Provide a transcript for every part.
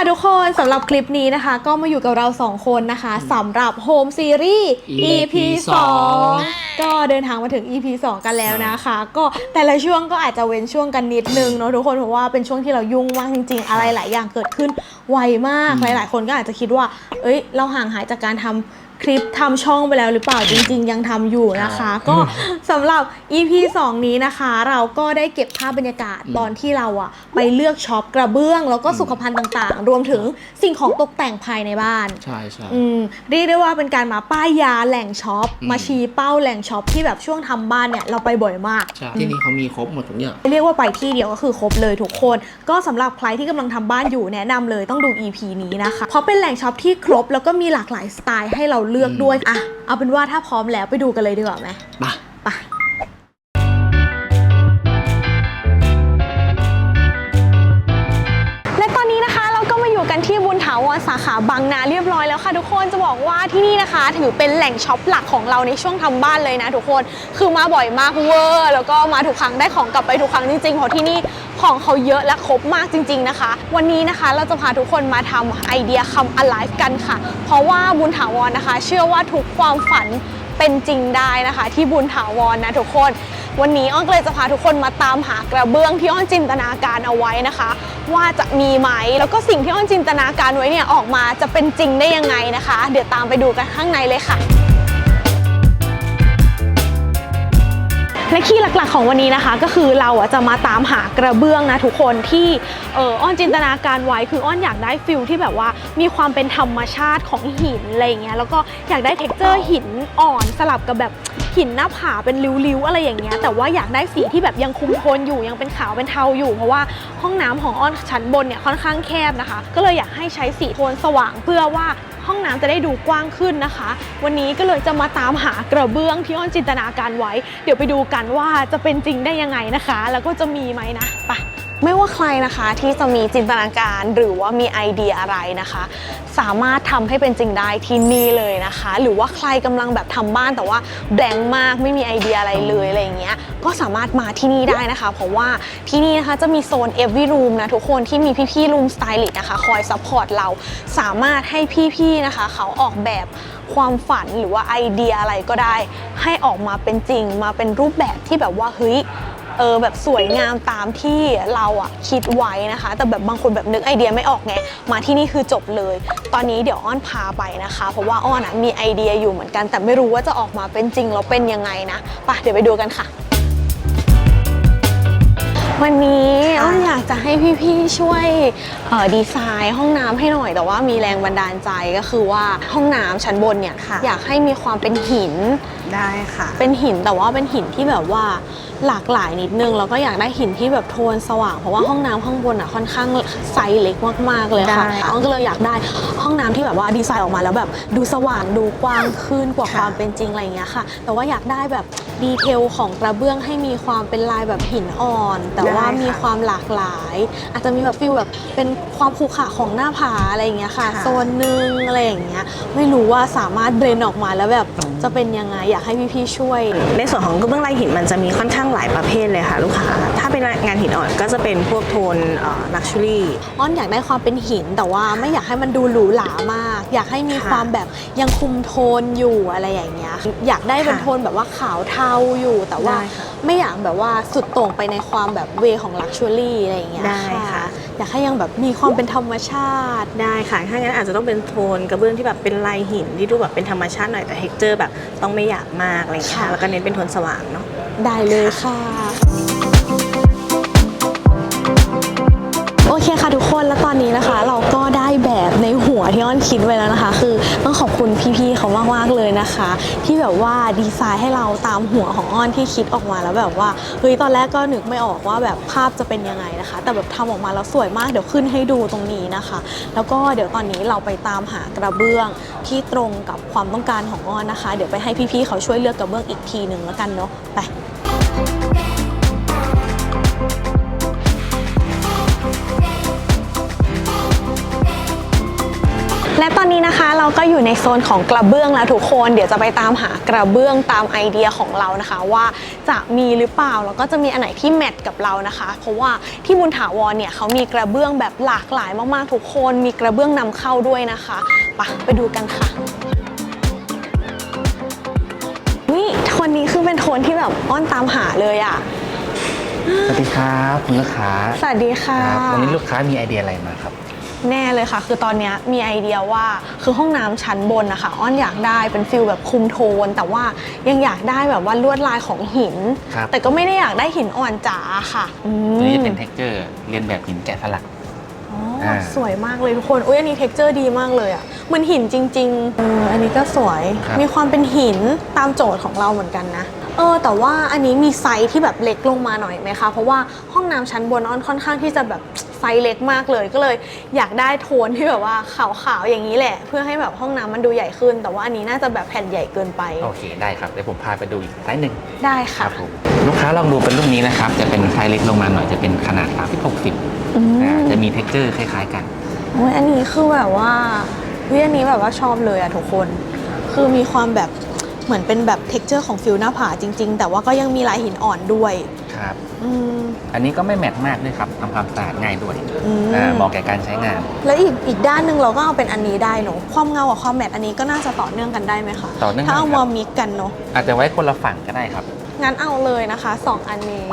ค่ะทุกคนสำหรับคลิปนี้นะคะ ก็มาอยู่กับเราสองคนนะคะสำหรับโฮมซีรีส์ EP 2 ก็เดินทางมาถึง EP 2 กันแล้วนะคะ ก็แต่ละช่วงก็อาจจะเว้นช่วงกันนิดนึงเนาะทุกคนเพราะว่าเป็นช่วงที่เรายุ่งมากจริง ๆ อะไรหลายอย่างเกิดขึ้นไวมากอืมหลาย ๆ คนก็อาจจะคิดว่า เอ้ย เราห่างหายจากการทำ คลิปทำช่องไปแล้วหรือเปล่าจริง ๆ ยังทำอยู่นะคะ ก็สำหรับ EP 2 นี้นะคะ เราก็ได้เก็บภาพบรรยากาศอืมตอนที่เราอะไปเลือกช็อปกระเบื้อง แล้วก็สุขภัณฑ์ต่างๆ รวมถึงสิ่งของตกแต่งภายในบ้านใช่ใช่อืมเรียกได้ว่าเป็นการมาป้ายยาแหล่งช็อปอืมมาชี้เป้าแหล่งช็อปที่แบบช่วงทำบ้านเนี่ยเราไปบ่อยมาก ใช่ที่นี่เขามีครบหมดทุกอย่างเรียกว่าไปที่เดียวก็คือครบเลยทุกคน ก็สำหรับใครที่กำลังทำบ้านอยู่แนะนำเลยต้องดู EP นี้นะคะเพราะเป็นแหล่งช็อปที่ครบแล้วก็มีหลากหลายสไตล์ให้เราเลือกด้วยอะเอาเป็นว่าถ้าพร้อมแล้วไปดูกันเลยดีกว่าไหมมาไป วสาขาบางนาเรียบร้อยแล้วค่ะทุกคนจะบอกว่าที่นี่นะคะ ถือเป็นแหล่งช็อปหลักของเราในช่วงทำบ้านเลยนะทุกคนคือมาบ่อยมากเวอร์แล้วก็มาทุกครั้งได้ของกลับไปทุกครั้งจริงๆเพราะที่นี่ของเขาเยอะและครบมากจริง ๆนะคะ วันนี้นะคะเราจะพาทุกคนมาทำไอเดียคำ alive กันค่ะ เพราะว่าบุญถาวรนะคะ เชื่อว่าทุกความฝันเป็นจริงได้นะคะ ที่บุญถาวรนะทุกคน วันนี้อ้อนก็เลยจะพาทุกคนมาตามหากระเบื้องที่อ้อนจินตนาการเอาไว้นะคะ ว่าจะมีไหมแล้วก็สิ่งที่อ้อนจินตนาการไว้เนี่ยออกมาจะเป็นจริงได้ยังไงนะคะ เดี๋ยวตามไปดูกันข้างในเลยค่ะและคีย์หลักๆของวันนี้นะคะ ก็คือเราอะจะมาตามหากระเบื้องนะทุกคนที่เอออ้อนจินตนาการไว้คืออ้อนอยากได้ฟิลที่แบบว่ามีความเป็นธรรมชาติของหินอะไรเงี้ยแล้วก็อยากได้เท็กเจอร์หินอ่อนสลับกับแบบ หินหน้าผาเป็นริ้วๆอะไรอย่างเงี้ยแต่ว่าอยากได้สีที่แบบยังคุมโทนอยู่ยังเป็นขาวเป็นเทาอยู่ เพราะว่าห้องน้ำของอ้อนชั้นบนเนี่ยค่อนข้างแคบนะคะ ก็เลยอยากให้ใช้สีโทนสว่างเพื่อว่าห้องน้ำจะได้ดูกว้างขึ้นนะคะ วันนี้ก็เลยจะมาตามหากระเบื้องที่อ้อนจินตนาการไว้ เดี๋ยวไปดูกันว่าจะเป็นจริงได้ยังไงนะคะ แล้วก็จะมีไหมนะไป ไม่ว่าใครนะคะที่จะมีจินตนาการหรือว่ามีไอเดียอะไรนะคะ สามารถทำให้เป็นจริงได้ที่นี่เลยนะคะ หรือว่าใครกำลังแบบทำบ้านแต่ว่าแบงค์มากไม่มีไอเดียอะไรเลยอะไรอย่างเงี้ยก็สามารถมาที่นี่ได้นะคะ เพราะว่าที่นี่นะคะจะมีโซน every room นะทุกคนที่มีพี่ๆ room stylist นะคะ คอยซัพพอร์ตเราสามารถให้พี่ๆนะคะ เขาออกแบบความฝันหรือว่าไอเดียอะไรก็ได้ ให้ออกมาเป็นจริงมาเป็นรูปแบบที่แบบว่าเฮ้ย เออแบบสวยงามตามที่เราอะคิดไว้นะคะ แต่แบบบางคนแบบนึกไอเดียไม่ออกไงมาที่นี่คือจบเลย ตอนนี้เดี๋ยวอ้อนพาไปนะคะ เพราะว่าอ้อนอะมีไอเดียอยู่เหมือนกัน แต่ไม่รู้ว่าจะออกมาเป็นจริงแล้วเป็นยังไงนะไปเดี๋ยวไปดูกันค่ะวันนี้อ้อนอยากจะให้พี่ๆช่วยเอ่อดีไซน์ห้องน้ำให้หน่อย แต่ว่ามีแรงบันดาลใจก็คือว่าห้องน้ำชั้นบนเนี่ยค่ะอยากให้มีความเป็นหินได้ค่ะ เป็นหินแต่ว่าเป็นหินที่แบบว่า หลากหลายนิดนึงแล้วก็อยากได้หินที่แบบโทนสว่างเพราะว่าห้องน้ำข้างบนอะค่อนข้างไซส์เล็กมากๆเลยค่ะได้ค่ะอ้อนก็เลยอยากได้ห้องน้ำที่แบบว่าดีไซน์ออกมาแล้วแบบดูสว่างดูกว้างขึ้นกว่าค่ะความเป็นจริงอะไรอย่างเงี้ยค่ะ แต่ว่าอยากได้แบบดีเทลของกระเบื้องให้มีความเป็นลายแบบหินอ่อน แต่ว่ามีความหลากหลาย อาจจะมีแบบฟิลแบบเป็นความขรุขระของหน้าผาอะไรอย่างเงี้ยค่ะค่ะโซนหนึงอะไรอย่างเงี้ยไม่รู้ว่าสามารถเบรนออกมาแล้วแบบ จะเป็นยังไงอยากให้พี่ๆช่วย ในส่วนของกระเบื้องลายหินมันจะมีค่อนข้างหลายประเภทเลยค่ะลูกค้า ถ้าเป็นงานหินอ่อนก็จะเป็นพวกโทนลักชัวรี่อ้อนอยากได้ความเป็นหิน แต่ว่าไม่อยากให้มันดูหรูหรามาก อยากให้มีค่ะความแบบยังคุมโทนอยู่อะไรอย่างเงี้ยอยากได้เป็นค่ะโทนแบบว่าขาวเทาอยู่แต่ว่าได้ค่ะไม่อยากแบบว่าสุดโต่งไปในความแบบเวของลักชัวรี่อะไรอย่างเงี้ยได้ค่ะ อยากให้ยังแบบมีความเป็นธรรมชาติได้ค่ะถ้างั้นอาจจะต้องเป็นโทนกระเบื้องที่แบบเป็นลายหินที่ดูแบบเป็นธรรมชาติหน่อยแต่เท็กเจอร์แบบต้องไม่หยาบมากอะไรอย่างเงี้ยค่ะค่ะแล้วก็เน้นเป็นโทนสว่างเนาะได้เลยค่ะโอเคค่ะทุกคนแล้วตอนนี้นะคะ เราก็ได้แบบในหัวที่อ้อนคิดไว้แล้วนะคะ คือต้องขอบคุณพี่ๆเขามากๆเลยนะคะ ที่แบบว่าดีไซน์ให้เราตามหัวของอ้อนที่คิดออกมาแล้วแบบว่าเฮ้ยตอนแรกก็นึกไม่ออกว่าแบบภาพจะเป็นยังไงนะคะ แต่แบบทำออกมาแล้วสวยมากเดี๋ยวขึ้นให้ดูตรงนี้นะคะ แล้วก็เดี๋ยวตอนนี้เราไปตามหากระเบื้องที่ตรงกับความต้องการของอ้อนนะคะ เดี๋ยวไปให้พี่ๆเขาช่วยเลือกกระเบื้องอีกทีหนึ่งแล้วกันเนาะไป เราก็อยู่ในโซนของกระเบื้องแล้วทุกคน เดี๋ยวจะไปตามหากระเบื้องตามไอเดียของเรานะคะ ว่าจะมีหรือเปล่าแล้วก็จะมีอันไหนที่แมทกับเรานะคะ เพราะว่าที่บุญถาวรเนี่ยเขามีกระเบื้องแบบหลากหลายมากๆทุกคน มีกระเบื้องนำเข้าด้วยนะคะไปไปดูกันค่ะนี่โทนนี้คือเป็นโทนที่แบบอ้อนตามหาเลยอะ่ะสวัสดีครับคุณลูกค้า สวัสดีค่ะครับวันนี้ลูกค้ามีไอเดียอะไรมาครับ แน่เลยค่ะ คือตอนเนี้ยมีไอเดียว่าคือห้องน้ำชั้นบนนะคะอ้อนอยากได้เป็นฟิลแบบคุมโทน แต่ว่ายังอยากได้แบบว่าลวดลายของหินครับแต่ก็ไม่ได้อยากได้หินอ่อนจ๋าค่ะอืมตัวนี้จะเป็นเท็กเจอร์เรียนแบบหินแกะสลักอ๋ออ่าสวยมากเลยทุกคนอุ้ยอันนี้เท็กเจอร์ดีมากเลยอะเหมันหินจริงๆเอออันนี้ก็สวยครับมีความเป็นหินตามโจทย์ของเราเหมือนกันนะ เออแต่ว่าอันนี้มีไซส์ที่แบบเล็กลงมาหน่อยไหมคะ เพราะว่าห้องน้ำชั้นบนอ้อนค่อนข้างที่จะแบบไซส์เล็กมากเลย ก็เลยอยากได้โทนที่แบบว่าขาวๆอย่างนี้แหละ เพื่อให้แบบห้องน้ำมันดูใหญ่ขึ้น แต่ว่าอันนี้น่าจะแบบแผ่นใหญ่เกินไป โอเคได้ครับเดี๋ยวผมพาไปดูอีกไซส์หนึ่งได้คค่ะรับผมลูกค้าลองดูเป็นรุ่นนี้นะครับ จะเป็นไซส์เล็กลงมาหน่อยจะเป็นขนาด3 60อืมอ่าจะมีเท็กเจอร์คล้ายๆกัน โอ้ยอันนี้คือแบบว่าเฮ้ยอันนี้แบบว่าชอบเลยอะทุกคน คือมีความแบบ เหมือนเป็นแบบเท็กเจอร์ของฟิลหน้าผาจริง ๆ แต่ว่าก็ยังมีลายหินอ่อนด้วยครับ อืม อันนี้ก็ไม่แมทมากด้วยครับทำความสะอาดง่ายด้วยอืม อ่าเหมาะแก่การใช้งาน แล้วอีกอีกด้านหนึ่งเราก็เอาเป็นอันนี้ได้เนอะความเงากับความแมทอันนี้ก็น่าจะต่อเนื่องกันได้ไหมคะต่อเนื่องถ้าเอากันครับมามิกกันเนอะ อาจจะไว้คนละฝั่งก็ได้ครับ งั้นเอาเลยนะคะสองอันนี้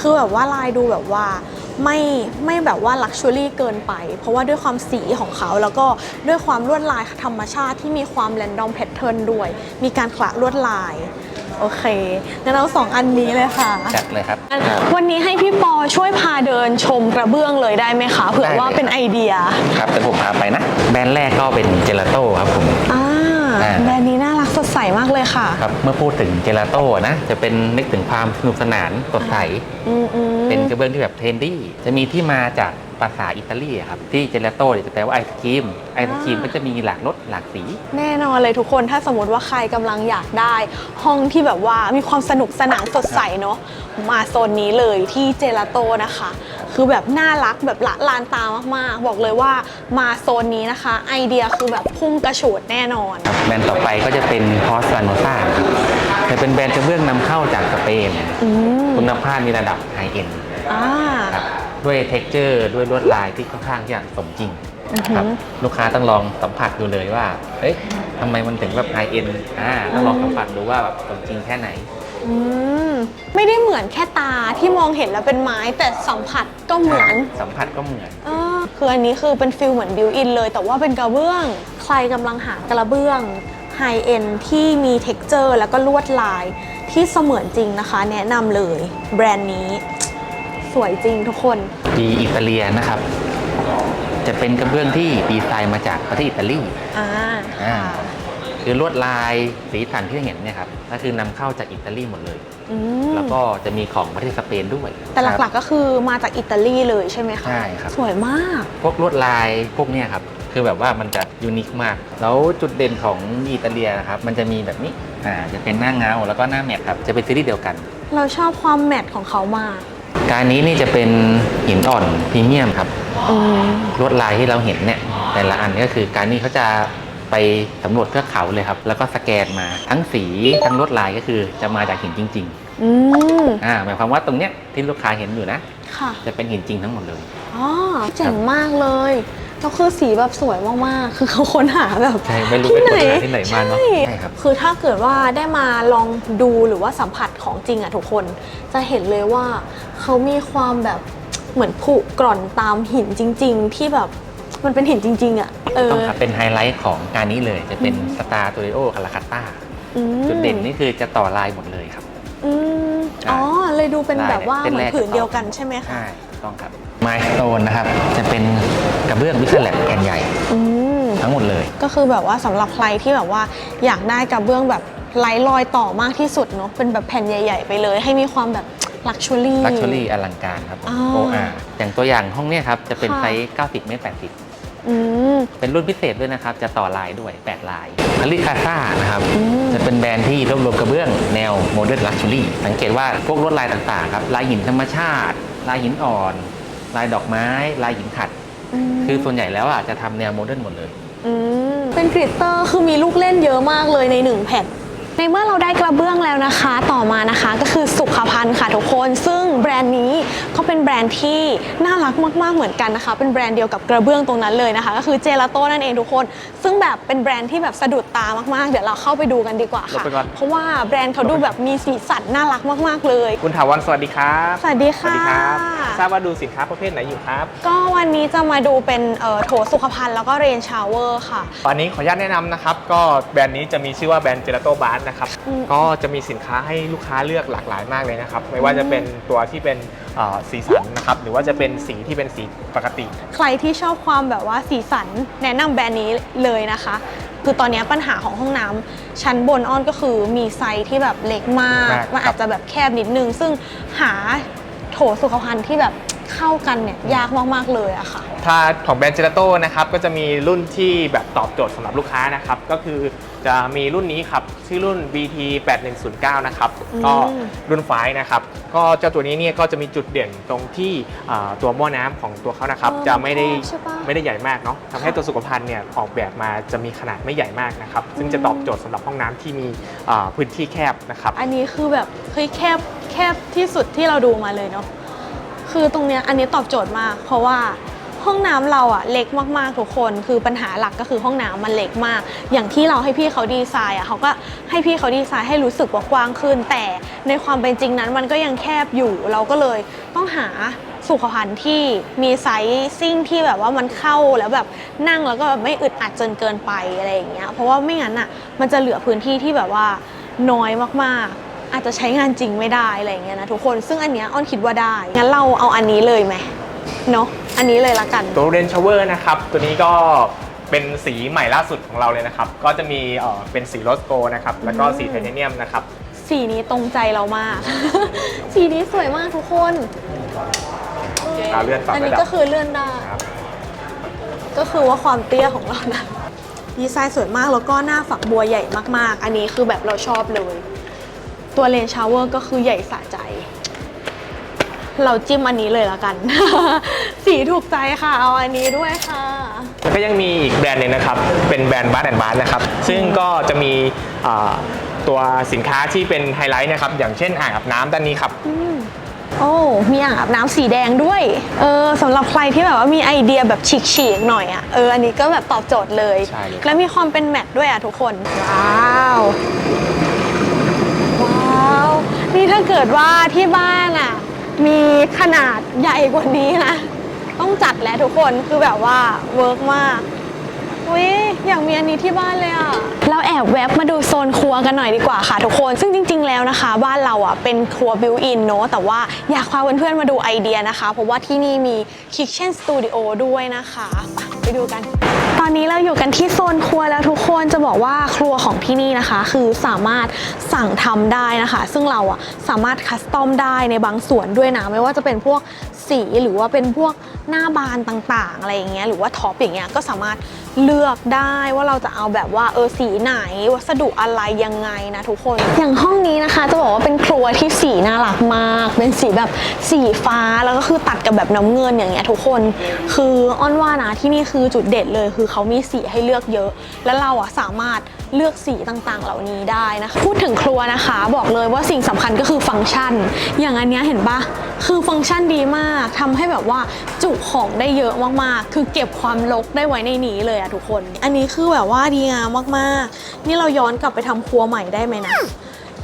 คือแบบว่าลายดูแบบว่า ไม่ไม่แบบว่าลักชัวรี่เกินไป เพราะว่าด้วยความสีของเขาแล้วก็ด้วยความลวดลายธรรมชาติที่มีความแรนดอมแพทเทิร์นด้วย มีการขละลวดลาย โอเคงั้นเอาสองอันนี้เลยค่ะ จัดเลยครับครับวันนี้ให้พี่ปอช่วยพาเดินชมกระเบื้องเลยได้ไหมคะเผื่อได้เลย ว่าเป็นครับไอเดียครับแต่ผมพาไปนะ แบรนด์แรกก็เป็นเจลาโต้ครับผม อ่าอ่า แบรนด์นี้น่ารักสดใสมากเลยค่ะครับเมื่อพูดถึงเจลาโต้นะ จะเป็นนึกถึงความสนุกสนานสดใส อืมอืม เป็นกระเบื้องที่แบบเทรนดี้จะมีที่มาจากภาษาอิตาลีอะครับ ที่เจลาโต้เนี่ยจะแปลว่าไอศครีมไอศครีมก็จะมีหลากรสหลากสี แน่นอนเลยทุกคนถ้าสมมติว่าใครกำลังอยากได้ ห้องที่แบบว่ามีความสนุกสนานสดใสเนาะมาโซนนี้เลยที่เจลาโตนะคะ คือแบบน่ารักแบบละลานตามากๆ บอกเลยว่ามาโซนนี้นะคะ ไอเดียคือแบบพุ่งกระฉูดแน่นอน แบรนด์ต่อไปก็จะเป็นพอสซานโนซ่าจะเป็นแบรนด์กระเบื้องนำเข้าจากสเปนอืมคุณภาพมีระดับไฮเอ็นอ่า ครับด้วยเท็กเจอร์ด้วยลวดลายที่ค่อนข้างที่จะสมจริงอือหือครับลูกค้าต้องลองสัมผัสดูเลยว่าเอ๊ะทำไมมันถึงแบบไฮเอ็นอ่าต้องลองสัมผัสดูว่าแบบสมจริงแค่ไหน อืมไม่ได้เหมือนแค่ตาที่มองเห็นแล้วเป็นไม้ แต่สัมผัสก็เหมือนสัมผัสก็เหมือนเออคืออันนี้คือเป็นฟิลเหมือนบิวอินเลย แต่ว่าเป็นกระเบื้อง ใครกำลังหากระเบื้องไฮเอ็นที่มีเท็กเจอร์แล้วก็ลวดลายที่เสมือนจริงนะคะ แนะนำเลย แบรนด์นี้ สวยจริงทุกคน ดีอิตาเลียนะครับ จะเป็นกระเบื้องที่ดีไซน์มาจากประเทศอิตาลีอ่าอ่าค่ะ คือลวดลายสีสันที่เห็นเนี่ยครับก็คือนำเข้าจากอิตาลีหมดเลย อืมแล้วก็จะมีของประเทศสเปนด้วยแต่หคลัรักบๆก็คือมาจากอิตาลีเลยใช่ไหมคะใช่ครับ สวยมาก พวกลวดลายพวกเนี้ยครับ คือแบบว่ามันจะยูนิคมาก แล้วจุดเด่นของอิตาเลียนะครับ มันจะมีแบบนี้ อ่า จะเป็นหน้าเงา แล้วก็หน้าแมทครับ จะเป็นซีรีส์เดียวกัน เราชอบความแมทของเขามากการนี้นี่จะเป็นหินอ่อนพรีเมียมครับ อืมลวดลายที่เราเห็นเนี่ย แต่ละอันก็คือการนี้เขาจะ ไปสำรวจเทือกเขาเลยครับ แล้วก็สแกนมาทั้งสีทั้งลวดลายก็คือจะมาจากหินจริงอืมๆอ่าหมายความว่าตรงเนี้ยที่ลูกค้าเห็นอยู่นะ ค่ะจะเป็นหินจริงทั้งหมดเลย อ๋อเจ๋งมากเลยแล้วคือสีแบบสวยมากๆ คือเขาค้นหาแบบ ใช่ไม่รู้ไปค้นหาที่ไหนมาเนาะใช่ ใช่ครับ คือถ้าเกิดว่าได้มาลองดูหรือว่าสัมผัสของจริงอะทุกคน จะเห็นเลยว่าเขามีความแบบเหมือนผุกร่อนตามหินจริง ๆ ที่แบบ มันเป็นหินจริง ๆอะเออ ต้องครับเป็นไฮไลท์ของการนี้เลยจะเป็นสตาร์ตูดิโอคาราคาต้าอืมจุดเด่นนี่คือจะต่อลายหมดเลยครับ อืมใช่อ๋อ เลยดูเป็นลายแบบว่าเส้นเหมืแรอนกผืนจะต่อเดียวกันใช่ไหมคะ ใช่ต้องครับไม s สโตนนะครับจะเป็นกระเบื้องวิสแลบแผ่นใหญ่อืม ทั้งหมดเลย ก็คือแบบว่าสำหรับใครที่แบบว่าอยากได้กระเบื้องแบบไร้รอยต่อมากที่สุดเนาะเป็นแบบแผ่นใหญ่ ๆ ไปเลย ให้มีความแบบลักชัวรี่ ลักชัวรี่อลังการครับอ๋อโออาอย่างตัวอย่างห้องเนี้ยครับ จะเป็นค่ะ ไซส์ 90 เมตร 80อืม เป็นรุ่นพิเศษด้วยนะครับ จะต่อลายด้วย 8 ลายอลิคาซ่านะครับอืมจะเป็นแบรนด์ที่รวบรวมกระเบื้องแนวโมเดิร์นลักชัวรี่สังเกตว่าพวกลวดลายต่างๆครับ ลายหินธรรมชาติ ลายหินอ่อน ลายดอกไม้ ลายหินขัดมคือส่วนใหญ่แล้วอะจะทำแนวโมเดิร์นหมดเลยอืมเป็นกริตเตอร์คือมีลูกเล่นเยอะมากเลยในหนึ่งแผ่น ในเมื่อเราได้กระเบื้องแล้วนะคะ ต่อมานะคะก็คือสุขภัณฑ์ค่ะทุกคน ซึ่งแบรนด์นี้ก็เป็นแบรนด์ที่น่ารักมากๆเหมือนกันนะคะ เป็นแบรนด์เดียวกับกระเบื้องตรงนั้นเลยนะคะ ก็คือเจลาโต้นั่นเองทุกคน ซึ่งแบบเป็นแบรนด์ที่แบบสะดุดตามากๆ เดี๋ยวเราเข้าไปดูกันดีกว่าหลบค่ะไปก่อนเพราะว่าแบรนด์เขาดูแบบมีสีสันน่ารักมากๆเลย คุณถาวรสวัสดีครับสวัสดีสวัค่ะสดีครับทราบว่าดูสินค้าประเภทไหนอยู่ครับ ก็วันนี้จะมาดูเป็นเอ่อโถสุขภัณฑ์แล้วก็เรนชาวเวอร์ค่ะ ตอนนี้ขออนุญาตแนะนำนะครับก็แบรนด์นี้จะมีชื่อว่าแบรนด์เจลาโต้บาร์นะครับอืมก็จะมีสินค้าให้ลูกค้าเลือกหลากหลายมากเลยนะครับ ไม่ว่าจะเป็นตัวที่เป็นเอ่อสีสันนะครับ หรือว่าจะเป็นสีที่เป็นสีปกติ ใครที่ชอบความแบบว่าสีสันแนะนำแบรนด์นี้เลยนะคะ คือตอนนี้ปัญหาของห้องน้ำชั้นบนอ้อนก็คือมีไซส์ที่แบบเล็กมาก มากมันอาจจะแบบแคบนิดนึง ซึ่งหาโถสุขภัณฑ์ที่แบบ เข้ากันเนี่ยยากมากๆเลยอะค่ะ ถ้าของแบรนด์เจลาโต้นะครับก็จะมีรุ่นที่แบบตอบโจทย์สำหรับลูกค้านะครับก็คือจะมีรุ่นนี้ครับชื่อรุ่น BT 8109นะครับอืมก็รุ่นไฟล์นะครับก็เจ้าตัวนี้เนี่ยก็จะมีจุดเด่นตรงที่อ่าตัวหม้อน้ำของตัวเขานะครับจะไม่ได้ใช่ปะ ไม่ได้ใหญ่มากเนาะทำให้ตัวสุขภัณฑ์เนี่ยออกแบบมาจะมีขนาดไม่ใหญ่มากนะครับซึ่งจะตอบโจทย์สำหรับห้องน้ำที่มีอ่าพื้นที่แคบนะครับ อันนี้คือแบบเฮ้ยแคบแคบที่สุดที่เราดูมาเลยเนาะ คือตรงเนี้ยอันนี้ตอบโจทย์มาก เพราะว่าห้องน้ำเราอะเล็กมากๆทุกคน คือปัญหาหลักก็คือห้องน้ำมันเล็กมาก อย่างที่เราให้พี่เขาดีไซน์อะเขาก็ให้พี่เขาดีไซน์ให้รู้สึกว่ากว้างขึ้น แต่ในความเป็นจริงนั้นมันก็ยังแคบอยู่ เราก็เลยต้องหาสุขภัณฑ์ที่มีไซซิ่งที่แบบว่ามันเข้าแล้วแบบนั่งแล้วก็แบบไม่อึดอัดจนเกินไปอะไรอย่างเงี้ย เพราะว่าไม่งั้นอะมันจะเหลือพื้นที่ที่แบบว่าน้อยมากๆ อาจจะใช้งานจริงไม่ได้อะไรอย่างเงี้ยนะทุกคนซึ่งอันเนี้ยอ้อนคิดว่าได้งั้นเราเอาอันนี้เลยไหมเนาะอันนี้เลยละกัน ตัวเรนชเวอร์นะครับ ตัวนี้ก็เป็นสีใหม่ล่าสุดของเราเลยนะครับ ก็จะมีเอ่อเป็นสีโรสโกนะครับ แล้วก็สีไทเทเนียมนะครับ สีนี้ตรงใจเรามาก สีนี้สวยมากทุกคนเอาเลื่อนปรับอันนี้ระดับ ก็คือเลื่อนได้ ครับก็คือว่าความเตี้ยของเรานะดีไซน์สวยมากแล้วก็หน้าฝักบัวใหญ่มากๆ อันนี้คือแบบเราชอบเลย ตัวเลนชาวเวอร์ก็คือใหญ่สะใจ เราจิ้มอันนี้เลยละกัน สีถูกใจค่ะ เอาอันนี้ด้วยค่ะ แล้วก็ยังมีอีกแบรนด์หนึงนะครับ เป็นแบรนด์บาร์แอนด์บาร์นะครับ ซึ่งก็จะมีอ่าตัวสินค้าที่เป็นไฮไลท์นะครับ อย่างเช่นอ่างอาบน้ำด้านนี้ครับ โอ้มีอ่างอาบน้ำสีแดงด้วย เออสำหรับใครที่แบบว่ามีไอเดียแบบฉีกๆหน่อยอะ เออ อันนี้ก็แบบตอบโจทย์เลย ใช่เลยครับแล้วมีความเป็นแมทด้วยอะทุกคน ว้าวว้าว นี่ถ้าเกิดว่าที่บ้านอะ มีขนาดใหญ่กว่านี้นะ ต้องจัดแหล้วทุกคนคือแบบว่าเวิร์กมากอุ้ยอยากมีอันนี้ที่บ้านเลยอะ เราแอบแวบมาดูโซนครัวกันหน่อยดีกว่าค่ะทุกคน ซึ่งจริง ๆ แล้วนะคะ บ้านเราอะเป็นครัวบิวอินเนอะแต่ว่าอยากพาเพื่อนๆมาดูไอเดียนะคะ เพราะว่าที่นี่มี Kitchen Studio ด้วยนะคะ ไปดูกัน ตอนนี้เราอยู่กันที่โซนครัวแล้วทุกคนจะบอกว่าครัวของที่นี่นะคะ คือสามารถสั่งทำได้นะคะ ซึ่งเราอะสามารถคัสตอมได้ในบางส่วนด้วยนะไม่ว่าจะเป็นพวก สีหรือว่าเป็นพวกหน้าบานต่างๆ อะไรอย่างเงี้ยหรือว่าท็อปอย่างเงี้ยก็สามารถเลือกได้ว่าเราจะเอาแบบว่าเออสีไหนวัสดุอะไรยังไงนะทุกคน อย่างห้องนี้นะคะจะบอกว่าเป็นครัวที่สีน่ารักมาก เป็นสีแบบสีฟ้าแล้วก็คือตัดกับแบบน้ำเงินอย่างเงี้ยทุกคน คืออ้อนว่านะที่นี่คือจุดเด่นเลย คือเขามีสีให้เลือกเยอะ แล้วเราอะสามารถ เลือกสีต่างๆ เหล่านี้ได้นะคะ พูดถึงครัวนะคะ บอกเลยว่าสิ่งสำคัญก็คือฟังก์ชัน อย่างอันนี้เห็นปะคือฟังก์ชันดีมากทำให้แบบว่าจุของได้เยอะมากๆ คือเก็บความรกได้ไว้ในนี้เลยอะทุกคน อันนี้คือแบบว่าดีงามมากๆ นี่เราย้อนกลับไปทำครัวใหม่ได้ไหมนะ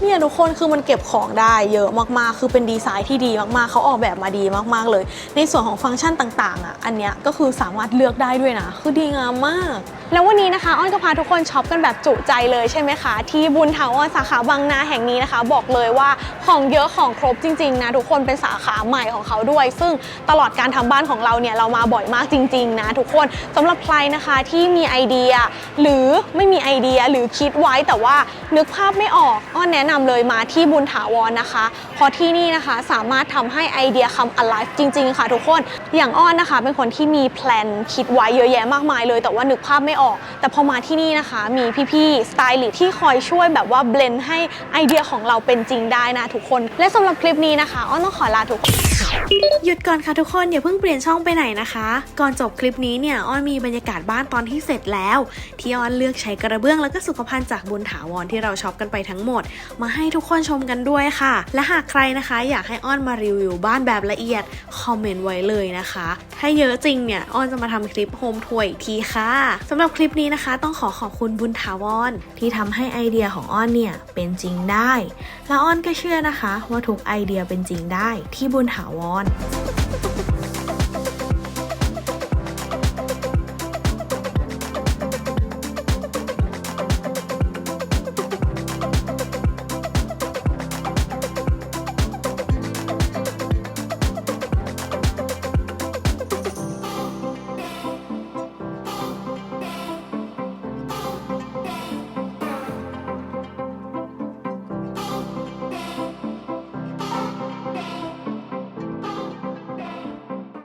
เนี่ยทุกคนคือมันเก็บของได้เยอะมากๆ คือเป็นดีไซน์ที่ดีมากๆ เขาออกแบบมาดีมากๆเลย ในส่วนของฟังก์ชันต่างๆอะอันเนี้ยก็คือสามารถเลือกได้ด้วยนะ คือดีงามมาก แล้ววันนี้นะคะอ้อนก็พาทุกคนช็อปกันแบบจุใจเลยใช่ไหมคะ ที่บุญถาวรสาขาบางนาแห่งนี้นะคะ บอกเลยว่าของเยอะของครบจริงๆนะทุกคนเป็นสาขาใหม่ของเขาด้วย ซึ่งตลอดการทำบ้านของเราเนี่ยเรามาบ่อยมากจริงๆนะทุกคนสำหรับใครนะคะที่มีไอเดีย หรือไม่มีไอเดียหรือคิดไว้แต่ว่านึกภาพไม่ออกอ้อนแนะนำเลยมาที่บุญถาวรนะคะเพราะที่นี่นะคะสามารถทำให้ไอเดียคำ alive จริง ๆ ค่ะ ทุกคนอย่างอ้อนนะคะ เป็นคนที่มีแพลนคิดไว้เยอะแยะมากมายเลย แต่ว่านึกภาพไม่ออกแต่พอมาที่นี่นะคะ มีพี่ๆสไตลิสที่คอยช่วยแบบว่าเบลนให้ไอเดียของเราเป็นจริงได้นะทุกคน และสำหรับคลิปนี้นะคะอ้อนต้องขอลาทุกคน หยุดก่อนค่ะทุกคนอย่าเพิ่งเปลี่ยนช่องไปไหนนะคะ ก่อนจบคลิปนี้เนี่ยอ้อนมีบรรยากาศบ้านตอนที่เสร็จแล้ว ที่อ้อนเลือกใช้กระเบื้องแล้วก็สุขภัณฑ์จากบุญถาวรที่เราช็อปกันไปทั้งหมด มาให้ทุกคนชมกันด้วยค่ะ และหากใครนะคะ อยากให้อ้อนมารีวิวบ้านแบบละเอียดคอมเมนต์ไว้เลยนะคะ ถ้าเยอะจริงเนี่ยอ้อนจะมาทำคลิปโฮมทัวร์อีกทีค่ะสำหรับคลิปนี้นะคะ ต้องขอขอบคุณบุญถาวรที่ทำให้ไอเดียของอ้อนเนี่ยเป็นจริงได้ และอ้อนก็เชื่อนะคะ ว่าทุกไอเดียเป็นจริงได้ที่บุญถาวรอน